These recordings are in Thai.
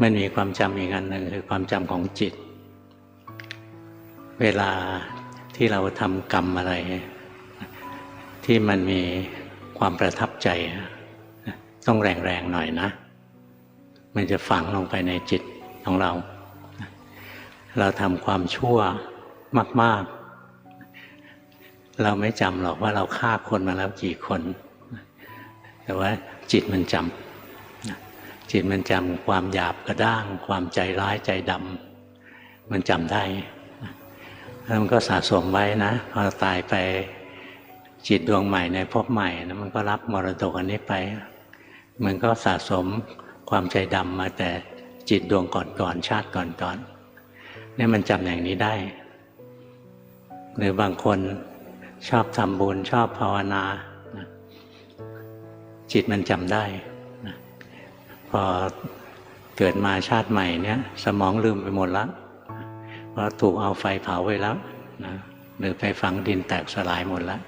มันมีความจำอีกอันหนึ่งคือความจำของจิต เวลาที่เราทำกรรมอะไร ที่มันมีความประทับใจ ต้องแรงๆหน่อยนะ มันจะฝังลงไปในจิตของเรา เราทำความชั่วมาก ๆ เราไม่จำหรอกว่าเราฆ่าคนมาแล้วกี่คน แต่ว่าจิตมันจำ จิตมันจำความหยาบกระด้าง ความใจร้ายใจดำมันจำได้แล้วมันก็สะสมไว้นะ พอตายไปจิตดวงใหม่ในภพใหม่นะมันก็รับมรดกอันนี้ไป มันก็สะสมความใจดำมาแต่จิตดวงก่อนๆชาติก่อนๆเนี่ยมันจำอย่างนี้ได้ หรือบางคนชอบทำบุญชอบภาวนา จิตมันจำได้ พอเกิดมาชาติใหม่เนี่ย สมองลืมไปหมดแล้วเพราะถูกเอาไฟเผาไว้แล้วนะหรือไปฝังดินแตกสลายหมดแล้ว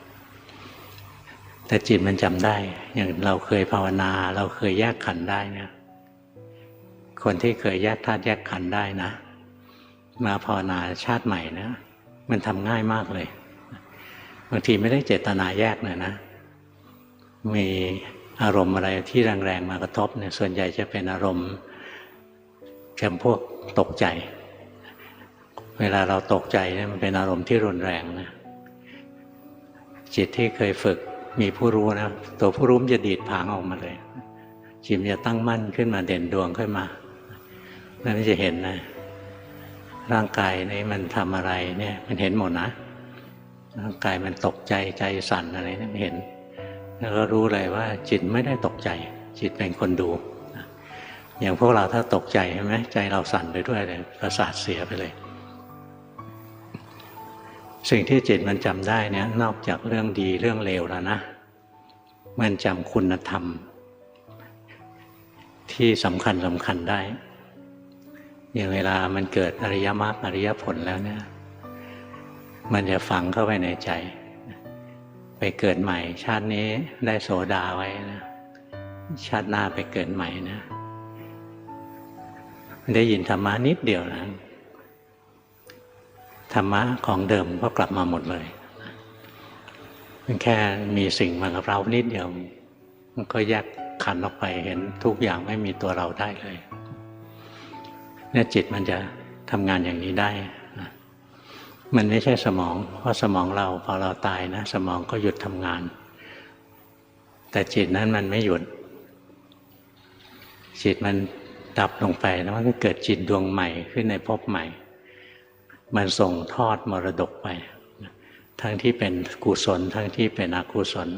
แต่จิตมันจำได้ อย่างเราเคยภาวนา เราเคยแยกขันได้เนี่ยคนที่เคยแยกธาตุแยกขันได้นะ มาภาวนาชาติใหม่นะมันทำง่ายมากเลยบางทีไม่ได้เจตนาแยกเลยนะ มี อารมณ์อะไรที่แรงๆมากระทบเนี่ยส่วนใหญ่จะเป็นอารมณ์จำพวกตกใจ เวลาเราตกใจเนี่ยมันเป็นอารมณ์ที่รุนแรงนะจิตที่เคยฝึกมีผู้รู้นะตัวผู้รู้จะดีดผางออกมาเลย จิตจะตั้งมั่นขึ้นมาเด่นดวงขึ้นมาแล้วมันจะเห็นนะร่างกายนี้มันทำอะไรเนี่ยมันเห็นหมดนะ ร่างกายมันตกใจใจสั่นอะไรเนี่ยมันเห็น ก็รู้เลยว่า จิตไม่ได้ตกใจ จิตเป็นคนดู อย่างพวกเราถ้าตกใจใช่ไหมใจเราสั่นไปด้วยเลยประสาทเสียไปเลย สิ่งที่จิตมันจำได้เนี่ยนอกจากเรื่องดีเรื่องเลวแล้วนะ มันจำคุณธรรม ที่สำคัญสำคัญได้อย่างเวลามันเกิดอริยมรรคอริยผลแล้วเนี่ย มันจะฝังเข้าไปในใจ ไปเกิดใหม่ ชาตินี้ได้โสดาไว้นะ ชาติหน้าไปเกิดใหม่นะ ได้ยินธรรมะนิดเดียวนะธรรมะของเดิมก็กลับมาหมดเลยมันแค่มีสิ่งมากับเรานิดเดียว มันก็แยกขันออกไปเห็นทุกอย่างไม่มีตัวเราได้เลยเนี่ยจิตมันจะทำงานอย่างนี้ได้ มันไม่ใช่สมอง เพราะสมองเราพอเราตายนะ สมองก็หยุดทำงาน แต่จิตนั้นมันไม่หยุด จิตมันดับลงไปแล้วมันก็เกิดจิตดวงใหม่ขึ้นในภพใหม่ มันส่งทอดมรดกไป ทั้งที่เป็นกุศลทั้งที่เป็นอกุศล